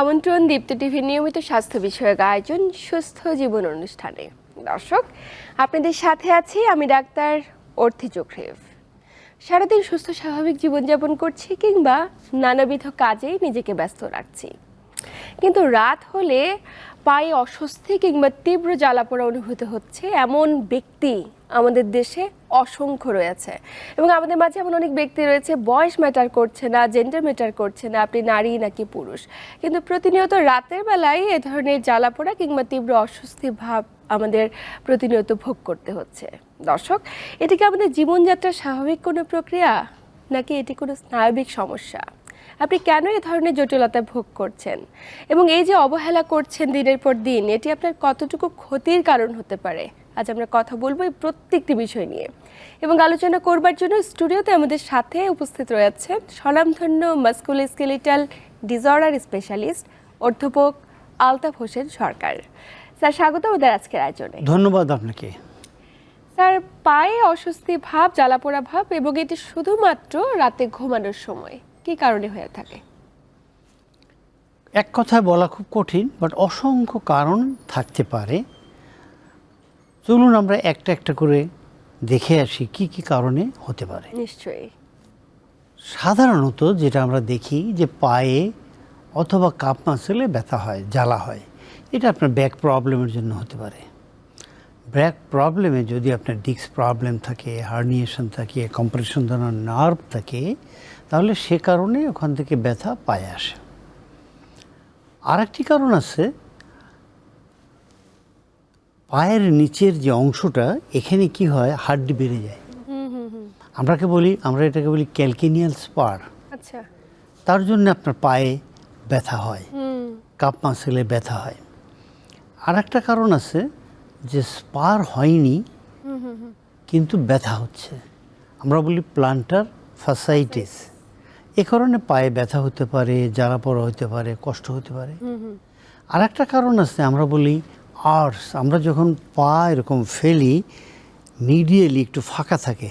আমন্ত্রণ দীপ্ত টিভির নিয়মিত স্বাস্থ্য বিষয়ক আয়োজন সুস্থ জীবন অনুষ্ঠানে। দর্শক, আপনাদের সাথে আছি আমি ডাক্তার অর্থি চোখরেভ সারাদিন সুস্থ, স্বাভাবিক জীবনযাপন করছি কিংবা নানাবিধ কাজেই নিজেকে ব্যস্ত রাখছি। কিন্তু রাত হলে পায়ে অস্বস্তি কিংবা তীব্র জ্বালাপোড়া অনুভূত হচ্ছে এমন ব্যক্তি আমাদের দেশে অসংখ্য রয়েছে। এবং আমাদের মাঝে এমন অনেক ব্যক্তি রয়েছে, বয়স ম্যাটার করছে না জেন্ডার ম্যাটার করছে না, আপনি নারী নাকি পুরুষ। কিন্তু প্রতিনিয়ত রাতের বেলায় এ ধরনের জ্বালাপোড়া কিংবা তীব্র অস্বস্তি ভাব আমাদের প্রতিনিয়ত ভোগ করতে হচ্ছে। দর্শক, এটি কি আমাদের জীবনযাত্রার স্বাভাবিক কোনো প্রক্রিয়া, নাকি এটি কোনো স্নায়বিক সমস্যা? আপনি কেন এ ধরনের জটিলতা ভোগ করছেন? এবং এই যে অবহেলা করছেন দিনের পর দিন, এটি আপনার কতটুকু ক্ষতির কারণ হতে পারে? আজ আমরা কথা বলব এই প্রত্যেকটি বিষয় নিয়ে। এবং আলোচনা করবার জন্য স্টুডিওতে আমাদের সাথে উপস্থিত রয়েছেন স্বনামধন্য মাস্কুল স্কেলিটাল ডিসঅর্ডার স্পেশালিস্ট অধ্যাপক আলতাফ হোসেন সরকার। স্যার স্বাগত আমাদের আজকের আয়োজনে। ধন্যবাদ আপনাকে। স্যার পায়ে অস্বস্তি ভাব জ্বালাপোড়া ভাব এবং এটি শুধুমাত্র রাতে ঘুমানোর সময় কি কারণে হয়ে থাকে? এক কথায় বলা খুব কঠিন বাট অসংখ্য কারণ থাকতে পারে। চলুন আমরা একটা একটা করে দেখে আসি কি কি কারণে হতে পারে। নিশ্চয়ই। সাধারণত যেটা আমরা দেখি যে পায়ে অথবা কাপ মাসেলে ব্যথা হয় জ্বালা হয়। এটা আপনার ব্যাক প্রবলেমের জন্য হতে পারে। ব্যাক প্রবলেমে যদি আপনার ডিস্ক প্রবলেম থাকে হার্নিয়েশন থাকে কম্প্রেশন ধরনের নার্ভ থাকে তাহলে সে কারণে ওখান থেকে ব্যথা পায়ে আসে। আরেকটি কারণ আছে পায়ের নিচের যে অংশটা এখানে কি হয়? হাড্ডি বেড়ে যায়। আমরাকে বলি আমরা এটাকে বলি ক্যালকেনিয়াল স্পার। আচ্ছা। তার জন্য আপনার পায়ে ব্যথা হয়। কাপ মাসেলে ব্যথা হয়। আর একটা কারণ আছে যে স্পার হয়নি কিন্তু ব্যথা হচ্ছে। আমরা বলি প্লান্টার ফাসাইটিস এ কারণে পায়ে ব্যথা হতে পারে জ্বালা পড়া হতে পারে কষ্ট হতে পারে। আর একটা কারণ আছে আমরা বলি আর্টস আমরা যখন পা এরকম ফেলি মিডিয়ালি একটু ফাঁকা থাকে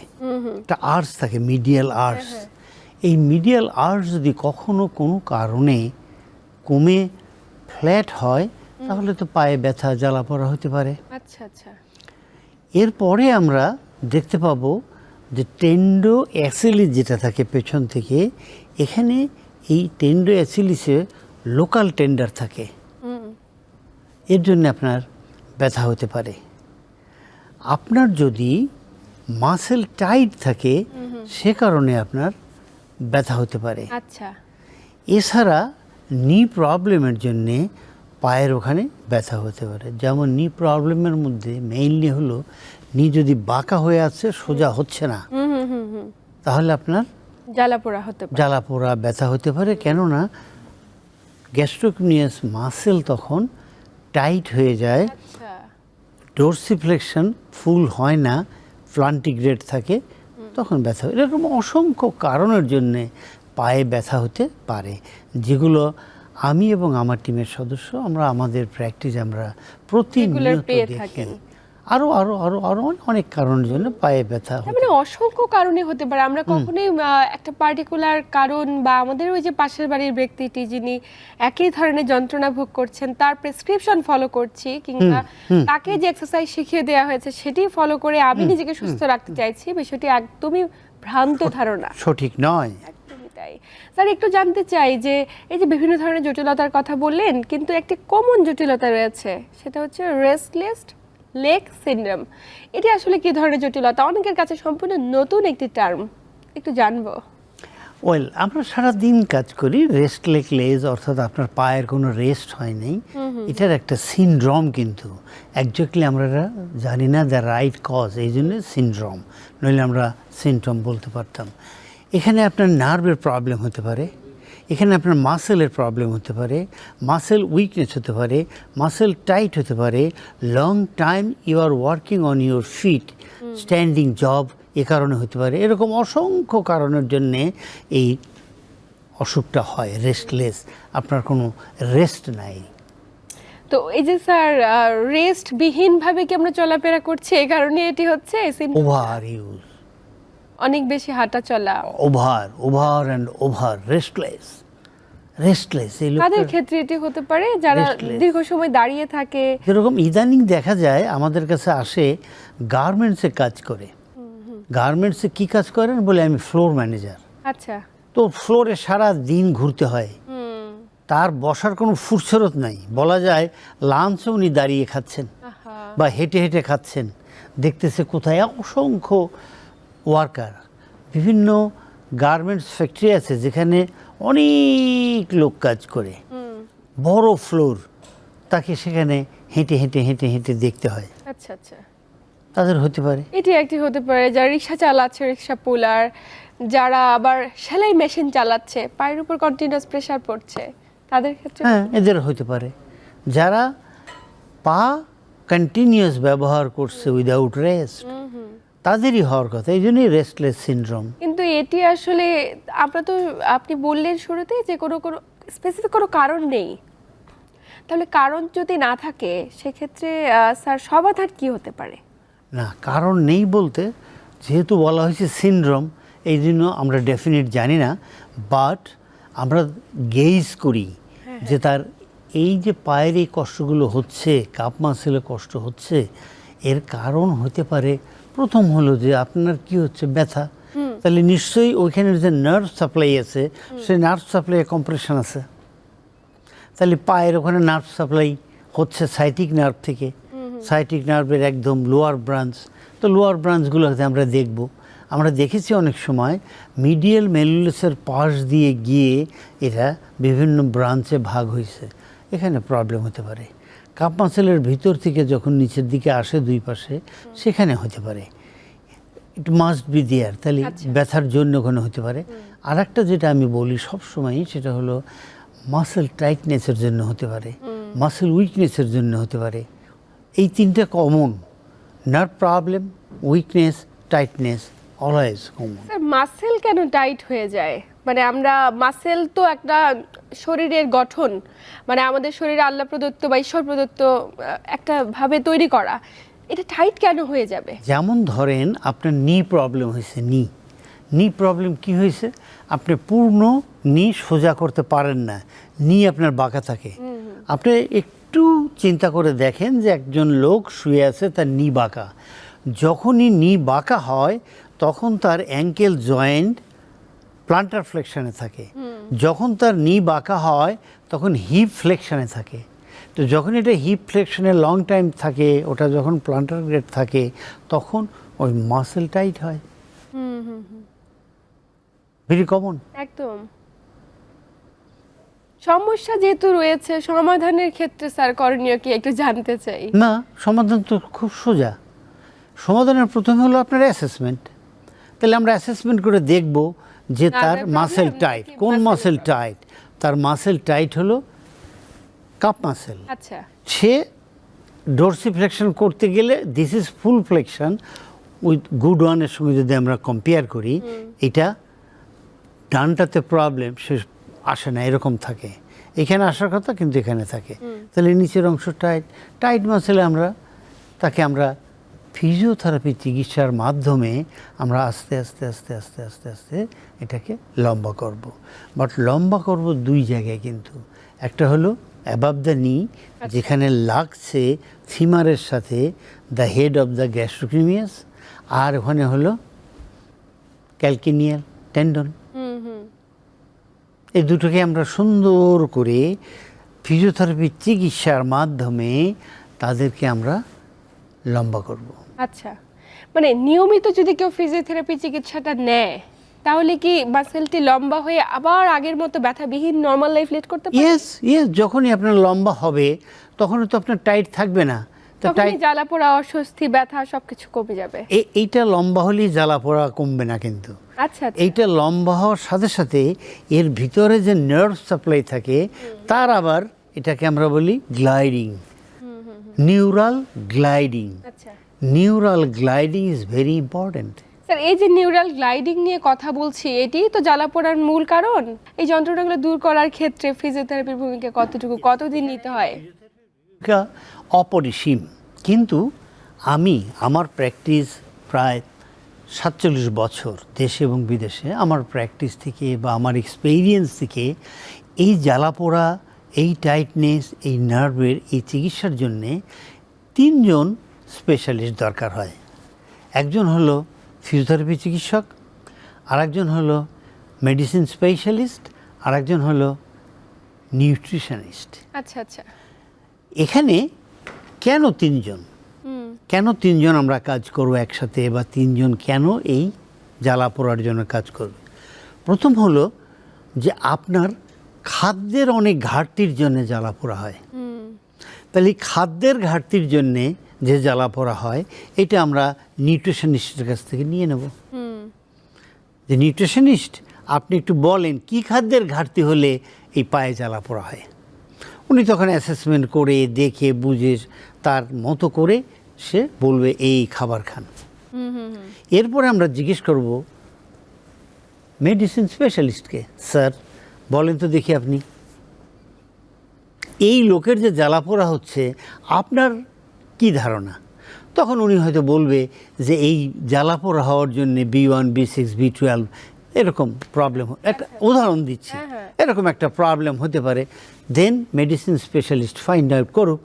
একটা আর্টস থাকে মিডিয়াল আর্টস এই মিডিয়াল আর্টস যদি কখনো কোনো কারণে কমে ফ্ল্যাট হয় তাহলে তো পায়ে ব্যথা জ্বালা পড়া হতে পারে। আচ্ছা আচ্ছা। এরপরে আমরা দেখতে পাবো যে টেন্ডো অ্যাসিলিস যেটা থাকে পেছন থেকে এখানে এই টেন্ডো অ্যাসিলিসে লোকাল টেন্ডার থাকে। এর জন্য আপনার ব্যথা হতে পারে। আপনার যদি মাসেল টাইট থাকে সে কারণে আপনার ব্যথা হতে পারে। আচ্ছা। এছাড়া নি প্রবলেমের জন্যে পায়ের ওখানে ব্যথা হতে পারে। যেমন নি প্রবলেমের মধ্যে মেইনলি হলো নি যদি বাঁকা হয়ে আছে সোজা হচ্ছে না। তাহলে আপনার জ্বালাপোড়া হতে পারে। জ্বালা পোড়া ব্যথা হতে পারে। কেননা গ্যাস্ট্রোকনিয়াস মাসেল তখন টাইট হয়ে যায় আচ্ছা ডোরসিফ্লেকশন ফুল হয় না ফ্লান্টিগ্রেড থাকে তখন ব্যথা হয়। এরকম অসংখ্য কারণের জন্যে পায়ে ব্যথা হতে পারে যেগুলো আমি এবং আমার টিমের সদস্য আমরা আমাদের প্র্যাকটিস আমরা প্রতিনিয়ত দেখেন দেখি। আরও আরও আরও আরও অনেক কারণের জন্য পায়ে ব্যথা মানে অসংখ্য কারণে হতে পারে। আমরা কখনোই একটা পার্টিকুলার কারণ বা আমাদের ওই যে পাশের বাড়ির ব্যক্তিটি যিনি একই ধরনের যন্ত্রণা ভোগ করছেন তার প্রেসক্রিপশন ফলো করছি কিংবা তাকে যে এক্সারসাইজ শিখিয়ে দেওয়া হয়েছে সেটি ফলো করে আমি নিজেকে সুস্থ রাখতে চাইছি। বিষয়টি একদমই ভ্রান্ত ধারণা। সঠিক নয়। একদমই তাই। স্যার একটু জানতে চাই যে এই যে বিভিন্ন ধরনের জটিলতার কথা বললেন কিন্তু একটি কমন জটিলতা রয়েছে সেটা হচ্ছে রেস্টলেস লেগ সিনড্রোম। এটি আসলে কি ধরনের জটিলতা? অনেকের কাছে সম্পূর্ণ নতুন একটি টার্ম। একটু জানব। ওয়েল আমরা সারা দিন কাজ করি রেস্ট লেক লেজ অর্থাৎ আপনার পায়ের কোনো রেস্ট হয় নাই। এটার একটা সিনড্রম কিন্তু। একজাক্টলি আমরা জানি না দ্য রাইট কজ এই জন্য সিনড্রম। নইলে আমরা সিনড্রম বলতে পারতাম। এখানে আপনার নার্ভের প্রবলেম হতে পারে। এখানে আপনার মাসেলের প্রবলেম হতে পারে মাসেল উইকনেস হতে পারে মাসেল টাইট হতে পারে long time you are working on your feet standing job এ কারণে হতে পারে। এরকম অসংখ্য কারণের জন্যে এই অসুখটা হয় রেস্টলেস আপনার কোনো রেস্ট নাই। তো এই যে স্যার রেস্ট বিহীন ভাবে কি আমরা চলাফেরা করছি? এই কারণে এটি হচ্ছে? ওভার ইউজ অনেক বেশি হাঁটা চলা। Over over and over restless restless এই কাদের ক্ষেত্রে এটি হতে পারে? যারা দীর্ঘ সময় দাঁড়িয়ে থাকে। যেরকম ইদানিং দেখা যায় আমাদের কাছে আসে গার্মেন্টসে কাজ করে। গার্মেন্টসে কি কাজ করেন বলে আমি ফ্লোর ম্যানেজার আচ্ছা। তো ফ্লোরে সারা দিন ঘুরতে হয়। তার বসার কোনো ফুরসরত নাই। বলা যায় লাঞ্চও উনি দাঁড়িয়ে খাচ্ছেন বা হেঁটে হেঁটে খাচ্ছেন। দেখতেছে কোথায় অসংখ্য ওয়ার্কার। বিভিন্ন গার্মেন্টস ফ্যাক্টরি আছে যেখানে অনেক লোক কাজ করে। বড় ফ্লোর তাকে সেখানে হেঁটে হেঁটে হেঁটে হেঁটে দেখতে হয়। আচ্ছা আচ্ছা। তাদের হতে পারে। এটি একটি হতে পারে যারা রিক্সা চালাচ্ছে রিক্সা পুলার যারা আবার সেলাই মেশিন চালাচ্ছে পায়ের উপর কন্টিনিউয়াস প্রেসার পড়ছে তাদের ক্ষেত্রে হ্যাঁ এদের হতে পারে। যারা পা কন্টিনিউয়াস ব্যবহার করছে উইদাউট রেস্ট তাদেরই হওয়ার কথা এই জন্যই রেস্টলেস সিনড্রোম কিন্তু এটি আসলে আমরা তো আপনি বললেন শুরুতে যে কোনো কোনো স্পেসিফিক কোনো কারণ নেই। তাহলে কারণ যদি না থাকে সেক্ষেত্রে স্যার সমাধান কি হতে পারে? না কারণ নেই বলতে যেহেতু বলা হয়েছে সিনড্রোম এই জন্য আমরা ডেফিনিট জানি না বাট আমরা গেইজ করি যে তার এই যে পায়ের এই কষ্টগুলো হচ্ছে কাপ মাসেলে কষ্ট হচ্ছে এর কারণ হতে পারে প্রথম হলো যে আপনার কি হচ্ছে? ব্যথা। তাহলে নিশ্চয়ই ওইখানের যে নার্ভ সাপ্লাই আছে সেই নার্ভ সাপ্লাই কম্প্রেশন আছে। তাহলে পায়ের ওখানে নার্ভ সাপ্লাই হচ্ছে সাইটিক নার্ভ থেকে। সাইটিক নার্ভের একদম লোয়ার ব্রাঞ্চ তো লোয়ার ব্রাঞ্চগুলোতে আমরা দেখব। আমরা দেখেছি অনেক সময় মিডিয়াল মেলুলাসের পাশ দিয়ে গিয়ে এটা বিভিন্ন ব্রাঞ্চে ভাগ হয়েছে। এখানে প্রবলেম হতে পারে। কাপ মাসেলের ভিতর থেকে যখন নিচের দিকে আসে দুই পাশে সেখানে হতে পারে। ইট মাস্ট বি দেয়ার তাহলে আচ্ছা। ব্যথার জন্য ওখানে হতে পারে। আর একটা যেটা আমি বলি সবসময় সেটা হলো মাসেল টাইটনেসের জন্য হতে পারে। মাসেল উইকনেসের জন্য হতে পারে। এই তিনটা common nerve problem weakness tightness always common sir muscle কেন টাইট হয়ে যায়? মানে আমরা মাসেল তো একটা শরীরের গঠন মানে আমাদের শরীরে আল্লাহ প্রদত্ত বা ঈশ্বর প্রদত্ত একটা ভাবে তৈরি করা এটা টাইট কেন হয়ে যাবে? যেমন ধরেন আপনার নি প্রবলেম হয়েছে নি নি প্রবলেম কি হয়েছে? আপনি পূর্ণ নি সোজা করতে পারেন না নি আপনার বাঁকা থাকে। আপনি একটু চিন্তা করে দেখেন যে একজন লোক শুয়ে আছে তার নি বাঁকা। যখনই নি বাঁকা হয় তখন তার অ্যাঙ্কেল জয়েন্ট প্লান্টার ফ্লেকশনে থাকে। যখন তার নি বাঁকা হয় তখন হিপ ফ্লেকশনে থাকে। তো যখন এটা হিপ ফ্লেকশনে লং টাইম থাকে ওটা যখন প্লান্টার গ্রেড থাকে তখন ওই মাসেল টাইট হয়। হুম হুম হুম। ভেরি কমন একদম। সমস্যা যেহেতু রয়েছে সমাধানের ক্ষেত্রে স্যার করণীয় কি একটু জানতে চাই? না সমাধান তো খুব সোজা। সমাধানের প্রথমে হলো আপনার অ্যাসেসমেন্ট তাহলে আমরা অ্যাসেসমেন্ট করে দেখব যে তার মাসেল টাইট কোন মাসেল টাইট তার মাসেল টাইট হলো কাপ মাসেল আচ্ছা। সে ডোরসি ফ্লেকশন করতে গেলে this is full flexion with good ওয়ানের সঙ্গে যদি আমরা কম্পেয়ার করি এটা ডানটাতে প্রবলেম সে আসে না এরকম থাকে। এখানে আসার কথা কিন্তু এখানে থাকে। তাহলে নিচের অংশ টাইট টাইট মাসেলে আমরা তাকে আমরা ফিজিওথেরাপি চিকিৎসার মাধ্যমে আমরা আস্তে আস্তে আস্তে আস্তে আস্তে আস্তে এটাকে লম্বা করব। বাট লম্বা করব দুই জায়গায় কিন্তু। একটা হলো অ্যাবাভ দ্য নি যেখানে লাগছে ফিমারের সাথে the head of the gastrocnemius আর ওখানে হলো ক্যালকিনিয়াল টেন্ডন এই দুটোকে আমরা সুন্দর করে ফিজিওথেরাপি চিকিৎসার মাধ্যমে তাদেরকে আমরা লম্বা করব। আচ্ছা। মানে নিয়মিত যদি কেউ ফিজিওথেরাপি চিকিৎসাটা নেয় তাহলে কি মাসেলটি লম্বা হয়ে আবার আগের মতো ব্যথাবিহীন নর্মাল লাইফ লিড করতে পারে? ইয়েস ইয়েস যখনই আপনার লম্বা হবে তখন তো আপনার টাইট থাকবে না। তখনই জ্বালা পোড়া অস্বস্তি ব্যথা সবকিছু কমে যাবে। এইটা লম্বা হলেই জ্বালা পোড়া কমবে না কিন্তু। আচ্ছা আচ্ছা। এইটা লম্বা হওয়ার সাথে সাথে এর ভিতরে যে নার্ভ সাপ্লাই থাকে তার আবার এটাকে আমরা বলি গ্লাইডিং নিউরাল গ্লাইডিং আচ্ছা। Neural gliding is very important sir এই যে নিউরাল গ্লাইডিং নিয়ে কথা বলছি এটি তো জ্বালা পোড়ার মূল কারণ? এই যন্ত্রণাগুলো দূর করার ক্ষেত্রে ফিজিওথেরাপির ভূমিকা কতটুকু কতদিন নিতে হয়? অপরিসীম। কিন্তু আমি আমার প্র্যাকটিস প্রায় সাতচল্লিশ বছর দেশে এবং বিদেশে আমার প্র্যাকটিস থেকে বা আমার এক্সপেরিয়েন্স থেকে এই জ্বালাপোড়া এই টাইটনেস এই নার্ভের এই চিকিৎসার জন্যে তিনজন স্পেশালিস্ট দরকার হয়। একজন হলো ফিজিওথেরাপি চিকিৎসক আরেকজন হলো মেডিসিন স্পেশালিস্ট আরেকজন হলো নিউট্রিশনিস্ট আচ্ছা আচ্ছা। এখানে কেন তিনজন? কেন তিনজন আমরা কাজ করব একসাথে বা তিনজন কেন এই জ্বালা পোড়ার জন্য কাজ করবে? প্রথম হলো যে আপনার খাদ্যের অনেক ঘাটতির জন্য জ্বালা পোড়া হয়। তাহলে খাদ্যের ঘাটতির জন্যে যে জ্বালা পোড়া হয় এটা আমরা নিউট্রিশনিস্টের কাছ থেকে নিয়ে নেব। যে নিউট্রিশনিস্ট আপনি একটু বলেন কি খাদ্যের ঘাটতি হলে এই পায়ে জ্বালা পোড়া হয়? উনি তখন অ্যাসেসমেন্ট করে দেখে বুঝে তার মতো করে সে বলবে এই খাবার খান। এরপরে আমরা জিজ্ঞেস করব মেডিসিন স্পেশালিস্টকে স্যার বলেন তো দেখি আপনি। এই লোকের যে জ্বালাপোড়া হচ্ছে আপনার কি ধারণা? তখন উনি হয়তো বলবে যে এই জ্বালাপোড়া হওয়ার জন্য B one B six B twelve এরকম প্রবলেম একটা উদাহরণ দিচ্ছি। হ্যাঁ, হ্যাঁ। এরকম একটা প্রবলেম হতে পারে। Then medicine specialist find out করুক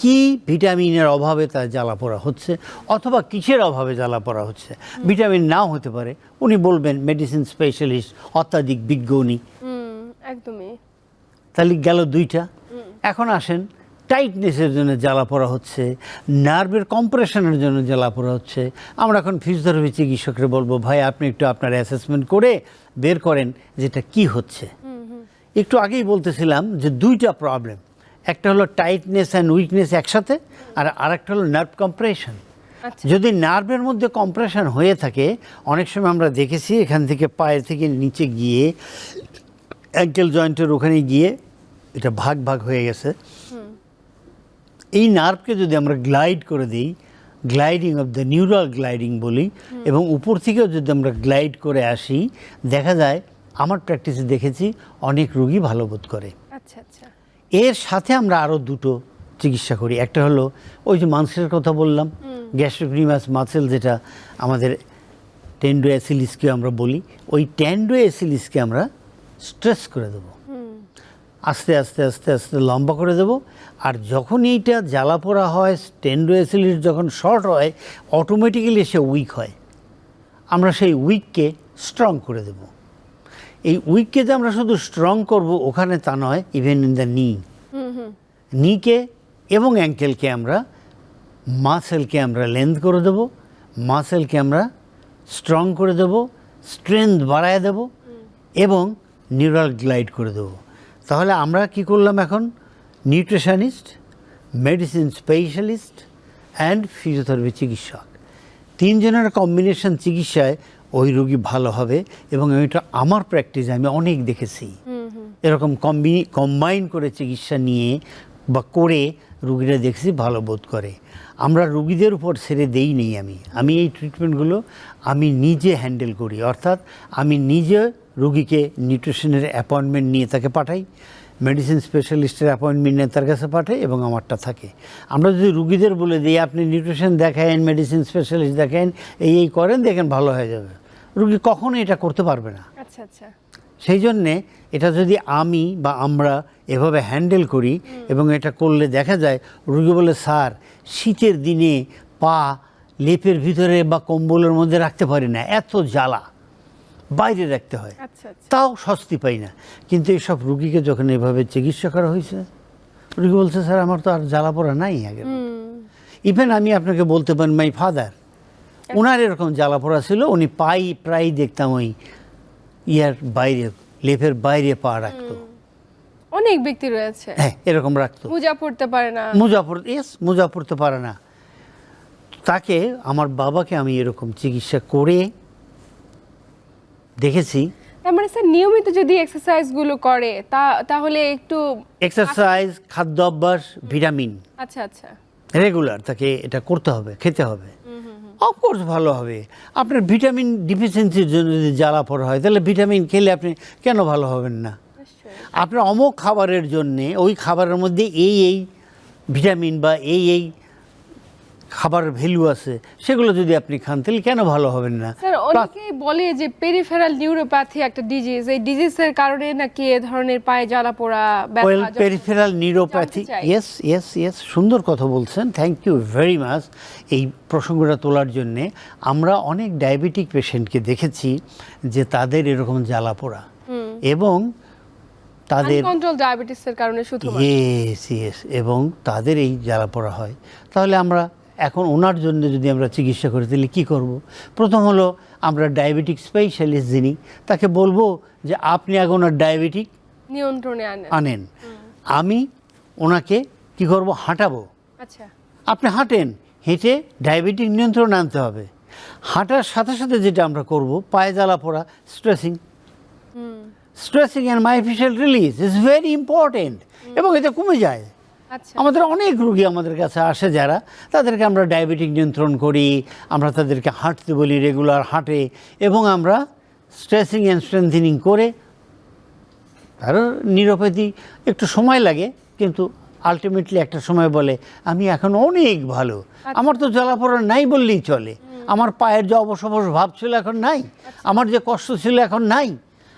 কি ভিটামিনের অভাবে তার জ্বালা পোড়া হচ্ছে অথবা কিসের অভাবে জ্বালা পোড়া হচ্ছে ভিটামিন নাও হতে পারে। উনি বলবেন মেডিসিন স্পেশালিস্ট অত্যাধিক বিজ্ঞ উনি একদমই। তাহলে গেল দুইটা। এখন আসেন টাইটনেসের জন্য জ্বালা পোড়া হচ্ছে নার্ভের কম্প্রেশনের জন্য জ্বালা পোড়া হচ্ছে। আমরা এখন ফিজিওথেরাপি চিকিৎসকরা বলব ভাই আপনি একটু আপনার অ্যাসেসমেন্ট করে বের করেন যেটা কি হচ্ছে। একটু আগেই বলতেছিলাম যে দুইটা প্রবলেম একটা হলো টাইটনেস অ্যান্ড উইকনেস একসাথে আর আরেকটা হলো নার্ভ কম্প্রেশন আচ্ছা। যদি নার্ভের মধ্যে কম্প্রেশন হয়ে থাকে অনেক সময় আমরা দেখেছি এখান থেকে পায়ের থেকে নিচে গিয়ে অ্যাঙ্কেল জয়েন্টের ওখানে গিয়ে এটা ভাগ ভাগ হয়ে গেছে। এই নার্ভকে যদি আমরা গ্লাইড করে দিই gliding of the neural gliding বলি এবং উপর থেকেও যদি আমরা গ্লাইড করে আসি দেখা যায় আমার প্র্যাকটিসে দেখেছি অনেক রুগী ভালো বোধ করে। আচ্ছা আচ্ছা। এর সাথে আমরা আরও দুটো চিকিৎসা করি। একটা হলো ওই যে মাংসের কথা বললাম গ্যাস্ট্রোক্রিমাস মাসেল যেটা আমাদের টেন্ডো অ্যাসিলিসকে আমরা বলি ওই টেন্ডো অ্যাসিলিসকে আমরা স্ট্রেস করে দেবো। আস্তে আস্তে আস্তে আস্তে লম্বা করে দেবো। আর যখন এইটা জ্বালা পোড়া হয় টেন্ডো অ্যাসিলিস যখন শর্ট হয় অটোমেটিক্যালি সে উইক হয়। আমরা সেই উইককে স্ট্রং করে দেব। এই উইককে যে আমরা শুধু স্ট্রং করব ওখানে তা নয় ইভেন ইন দ্য নি নিকে এবং অ্যাঙ্কেলকে আমরা মাসেলকে আমরা লেন্থ করে দেব। মাসেলকে আমরা স্ট্রং করে দেব। স্ট্রেংথ বাড়ায় দেব। এবং নিউরাল গ্লাইড করে দেব। তাহলে আমরা কি করলাম এখন? Nutritionist medicine specialist and physiotherapy চিকিৎসক। তিনজনের কম্বিনেশন চিকিৎসায় ওই রোগী ভালো হবে এবং এটা আমার প্র্যাকটিসে আমি অনেক দেখেছি। এরকম কম্বি কম্বাইন করে চিকিৎসা নিয়ে বা করে রুগীরা দেখছি ভালো বোধ করে। আমরা রুগীদের উপর ছেড়ে দেই নেই আমি। আমি এই ট্রিটমেন্টগুলো আমি নিজে হ্যান্ডেল করি। অর্থাৎ আমি নিজে রুগীকে নিউট্রিশনের অ্যাপয়েন্টমেন্ট নিয়ে তাকে পাঠাই মেডিসিন স্পেশালিস্টের অ্যাপয়েন্টমেন্ট নিয়ে তার কাছে পাঠাই এবং আমারটা থাকে। আমরা যদি রুগীদের বলে দিই আপনি নিউট্রিশন দেখেন মেডিসিন স্পেশালিস্ট দেখেন এই এই করেন দেখেন ভালো হয়ে যাবে। রুগী কখনো এটা করতে পারবে না। আচ্ছা আচ্ছা। সেই জন্যে এটা যদি আমি বা আমরা এভাবে হ্যান্ডেল করি এবং এটা করলে দেখা যায় রুগী বলে স্যার শীতের দিনে পা লেপের ভিতরে বা কম্বলের মধ্যে রাখতে পারি না এত জ্বালা। বাইরে রাখতে হয়। আচ্ছা আচ্ছা। তাও স্বস্তি পাই না। কিন্তু এইসব রুগীকে যখন এভাবে চিকিৎসা করা হয়েছে রুগী বলছে স্যার আমার তো আর জ্বালা পড়া নাই আগে ইভেন আমি আপনাকে বলতে পারি মাই ফাদার ওনার এরকম জ্বালা পড়া ছিল উনি পাই প্রায় দেখতাম ওই ইয়ার বাইরে লেফের বাইরে পা রাখতো। অনেক ব্যক্তি রয়েছে। হ্যাঁ এরকম রাখতো। পূজা পড়তে পারে না। মোজা পর ইয়েস মোজা পড়তে পারে না। তাকে আমার বাবাকে আমি এরকম চিকিৎসা করে দেখেছি। তার মানে স্যার নিয়মিত যদি এক্সারসাইজগুলো করে তা তাহলে একটু এক্সারসাইজ খাদ্য অভ্যাস ভিটামিন আচ্ছা আচ্ছা। রেগুলার তাকে এটা করতে হবে খেতে হবে। অফকোর্স ভালো হবে। আপনার ভিটামিন ডিফিসিয়েন্সির জন্য যদি জ্বালা পড়া হয় তাহলে ভিটামিন খেলে আপনি কেন ভালো হবেন না? আপনার অমুক খাবারের জন্যে ওই খাবারের মধ্যে এই এই ভিটামিন বা এই এই খাবারের ভ্যালু আছে সেগুলো যদি আপনি খান তাহলে কেন ভালো হবেন না? স্যার অনেকেই বলে যে পেরিফেরাল নিউরোপ্যাথি একটা ডিজিজ এই ডিজিজের কারণে নাকি এ ধরনের পায়ে জ্বালা পোড়া ওয়েল ব্যথা peripheral neuropathy yes yes yes সুন্দর কথা বলছেন থ্যাংক ইউ ভেরি মাচ এই প্রসঙ্গটা তোলার জন্যে। আমরা অনেক ডায়াবেটিক পেশেন্টকে দেখেছি যে তাদের এরকম জ্বালা পোড়া এবং তাদের কন্ট্রোল ডায়াবেটিসের কারণে শুধু ইয়েস ইয়েস এবং তাদের এই জ্বালা পোড়া হয়। তাহলে আমরা এখন ওনার জন্য যদি আমরা চিকিৎসা করি তাহলে কী করব? প্রথম হলো আমরা ডায়াবেটিক স্পেশালিস্ট যিনি তাকে বলব যে আপনি এখন ওনার ডায়াবেটিক নিয়ন্ত্রণে আনেন। আমি ওনাকে কি করব? হাঁটাবো। আচ্ছা। আপনি হাঁটেন হেঁটে ডায়াবেটিক নিয়ন্ত্রণ আনতে হবে। হাঁটার সাথে সাথে যেটা আমরা করব পায়ে জ্বালা পোড়া stretching stretching and myofascial release is very important এবং এটা কমে যায়। আমাদের অনেক রুগী আমাদের কাছে আসে যারা তাদেরকে আমরা ডায়াবেটিক নিয়ন্ত্রণ করি আমরা তাদেরকে হাঁটতে বলি রেগুলার হাঁটে এবং আমরা স্ট্রেসিং অ্যান্ড স্ট্রেংথেনিং করে তারও নিরোপ্যাথি একটু সময় লাগে কিন্তু আলটিমেটলি একটা সময় বলে আমি এখন অনেক ভালো। আমার তো জ্বালাপড়া নাই বললেই চলে। আমার পায়ের যে অবশ ভাব ছিল এখন নাই। আমার যে কষ্ট ছিল এখন নাই।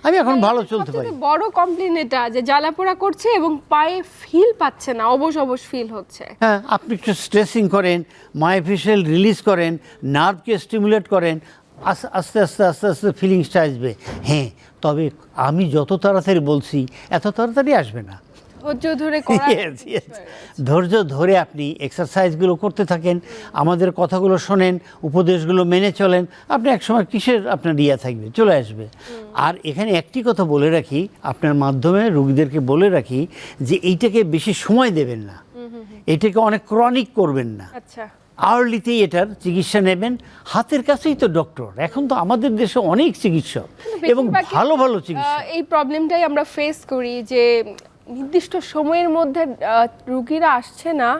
আমি এখন ভালো চলতে পারি। বড় কমপ্লেন এটা যে জ্বালা পোড়া করছে এবং পায়ে ফিল পাচ্ছে না অবশ অবশ ফিল হচ্ছে। হ্যাঁ আপনি একটু স্ট্রেসিং করেন মাইফিশিয়াল রিলিজ করেন নার্ভকে স্টিমুলেট করেন আস্তে আস্তে আস্তে আস্তে ফিলিংসটা আসবে। হ্যাঁ তবে আমি যত তাড়াতাড়ি বলছি এত তাড়াতাড়ি আসবে না। ধৈর্য ধরে. ধৈর্য ধরে আপনি এক্সারসাইজগুলো করতে থাকেন আমাদের কথাগুলো শোনেন উপদেশগুলো মেনে চলেন আপনি একসময় কিসের আপনার ইয়া থাকবে চলে আসবে। আর এখানে একটি কথা বলে রাখি আপনার মাধ্যমে রুগীদেরকে বলে রাখি যে এইটাকে বেশি সময় দেবেন না। এটাকে অনেক ক্রনিক করবেন না। আচ্ছা। আর্লিতেই এটার চিকিৎসা নেবেন। হাতের কাছেই তো ডক্টর এখন তো আমাদের দেশে অনেক চিকিৎসক এবং ভালো ভালো চিকিৎসা এই প্রবলেমটাই আমরা ফেস করি যে নির্দিষ্ট সময়ের মধ্যে রুগীরা আসছে না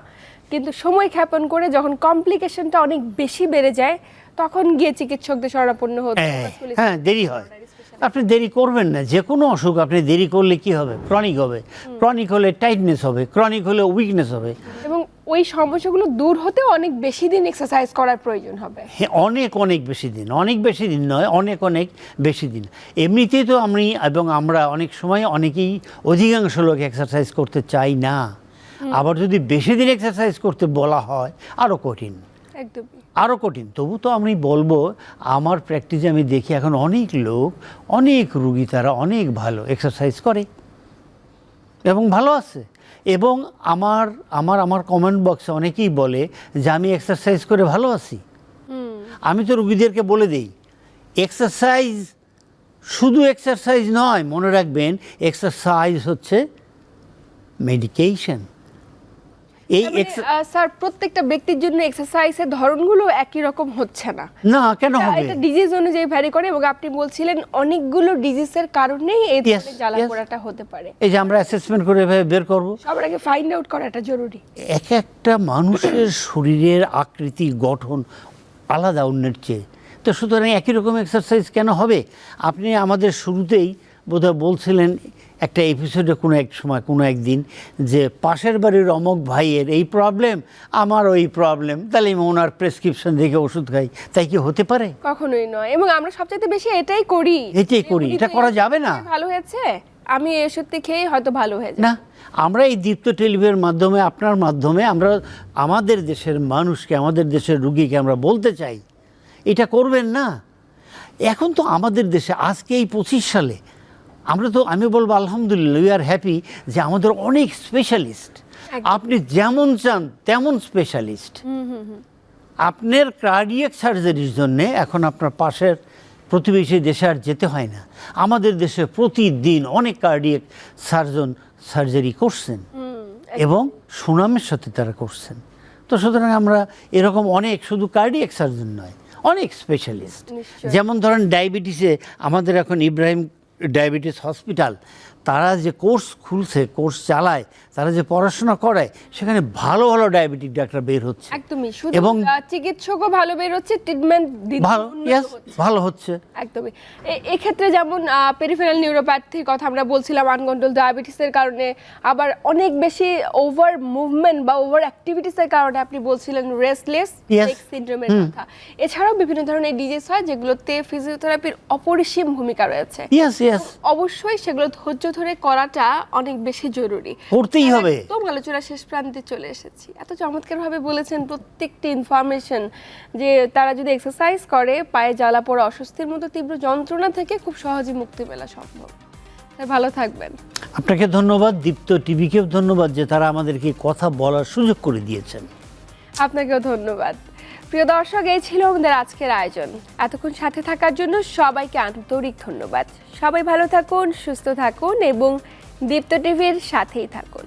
কিন্তু সময় ক্ষেপণ করে যখন কমপ্লিকেশনটা অনেক বেশি বেড়ে যায় তখন গিয়ে চিকিৎসকদের শরণাপন্ন হতে হ্যাঁ, হ্যাঁ দেরি হয়। আপনি দেরি করবেন না যে কোনো অসুখ আপনি দেরি করলে কি হবে? ক্রনিক হবে। ক্রনিক হলে টাইটনেস হবে ক্রনিক হলে উইকনেস হবে। এবং ওই সমস্যাগুলো দূর হতে অনেক বেশি দিন এক্সারসাইজ করার প্রয়োজন হবে। হ্যাঁ অনেক অনেক বেশি দিন অনেক বেশি দিন নয় অনেক অনেক বেশি দিন। এমনিতেই তো আমি এবং আমরা অনেক সময় অনেকেই অধিকাংশ লোক এক্সারসাইজ করতে চাই না। আবার যদি বেশি দিন এক্সারসাইজ করতে বলা হয় আরও কঠিন। আরও কঠিন। তবু তো আমি বলব আমার প্র্যাকটিসে আমি দেখি এখন অনেক লোক অনেক রুগী তারা অনেক ভালো এক্সারসাইজ করে এবং ভালো আছে। এবং আমার আমার আমার কমেন্ট বক্সে অনেকেই বলে যে আমি এক্সারসাইজ করে ভালো আছি। আমি তো রুগীদেরকে বলে দিই এক্সারসাইজ শুধু এক্সারসাইজ নয় মনে রাখবেন এক্সারসাইজ হচ্ছে মেডিকেশন এই মানে, স্যার প্রত্যেকটা ব্যক্তির জন্য এক্সারসাইজের ধরনগুলো একই রকম হচ্ছে না। না কেন হবে? এটা ডিজিজ অনুযায়ী ভ্যারি করে এবং আপনি বলছিলেন অনেকগুলো ডিজিজের কারণেই এই ধরনের জ্বালা পোড়াটা হতে পারে। এই যে আমরা অ্যাসেসমেন্ট করে এভাবে বের করব। সবার আগে ফাইন্ড আউট করাটা জরুরি। এক একটা মানুষের শরীরের আকৃতি গঠন আলাদা অন্যের চেয়ে। তো সুতরাং একই রকম এক্সারসাইজ কেন হবে? আপনি আমাদের শুরুতেই বোধহয় বলছিলেন একটা এপিসোডে কোনো এক সময় কোনো একদিন যে পাশের বাড়ির অমক ভাইয়ের এই প্রবলেম আমার ওই প্রবলেম তাহলে আমি ওনার প্রেসক্রিপশন দেখে ওষুধ খাই। তাই কি হতে পারে? কখনোই নয়। এবং আমরা সবচাইতে বেশি এটাই করি। এটাই করি, এটা করা যাবে না। ভালো হয়েছে আমি এই ওষুধটি খেয়েই হয়তো ভালো হয়ে না আমরা এই দীপ্ত টেলিভির মাধ্যমে আপনার মাধ্যমে আমরা আমাদের দেশের মানুষকে আমাদের দেশের রুগীকে আমরা বলতে চাই এটা করবেন না। এখন তো আমাদের দেশে আজকে এই পঁচিশ সালে আমরা তো আমি বলব আলহামদুলিল্লাহ উই আর হ্যাপি যে আমাদের অনেক স্পেশালিস্ট আপনি যেমন চান তেমন স্পেশালিস্ট আপনার কার্ডিয়াক সার্জারির জন্যে এখন আপনার পাশের প্রতিবেশী দেশে আর যেতে হয় না। আমাদের দেশে প্রতিদিন অনেক কার্ডিয়াক সার্জন সার্জারি করছেন। এবং সুনামের সাথে তারা করছেন। তো সুতরাং আমরা এরকম অনেক শুধু কার্ডিয়াক সার্জন নয় অনেক স্পেশালিস্ট যেমন ধরেন ডায়াবেটিসে আমাদের এখন ইব্রাহিম ডায়াবেটিস হসপিটাল তারা যে কোর্স খুলছে কোর্স চালায় তারা যে পড়াশোনা করায় সেখানে ভালো ভালো ডায়াবেটিক ডাক্তার বের হচ্ছে। একদমই এবং- চিকিৎসকও ভালো বেরোচ্ছে ট্রিটমেন্ট ভালো ভালো হচ্ছে। একদমই। এক্ষেত্রে যেমন পেরিফেরাল নিউরোপ্যাথির কথা আমরা বলছিলাম আনকন্ট্রোল ডায়াবেটিসের কারণে আবার অনেক বেশি ওভার মুভমেন্ট বা ওভার অ্যাক্টিভিটিসের কারণে আপনি বলছিলেন রেস্টলেস. সিনড্রোমের কথা। এছাড়াও বিভিন্ন ধরনের ডিজিজ হয় যেগুলোতে ফিজিওথেরাপির অপরিসীম ভূমিকা রয়েছে। ইয়েস ইয়েস অবশ্যই সেগুলো ধৈর্য ধরে করাটা অনেক বেশি জরুরি। করতেই হবে। একদম আলোচনা শেষ প্রান্তে চলে এসেছি। এত চমৎকারভাবে বলেছেন প্রত্যেকটি ইনফরমেশন যে তারা যদি এক্সারসাইজ করে পায়ে জ্বালা পড়া অস্বস্তির মতো তীব্র যন্ত্রণা থেকে খুব সহজে মুক্তি মেলা সম্ভব। তাই ভালো থাকবেন। আপনাকে ধন্যবাদ। দীপ্ত টিভিকেও ধন্যবাদ যে তারা আমাদেরকে কথা বলার সুযোগ করে দিয়েছেন। আপনাকেও ধন্যবাদ। প্রিয় দর্শক, এই ছিল আমাদের আজকের আয়োজন। এতক্ষণ সাথে থাকার জন্য সবাইকে আন্তরিক ধন্যবাদ। সবাই ভালো থাকুন, সুস্থ থাকুন এবং দীপ্ত টিভির সাথেই থাকুন।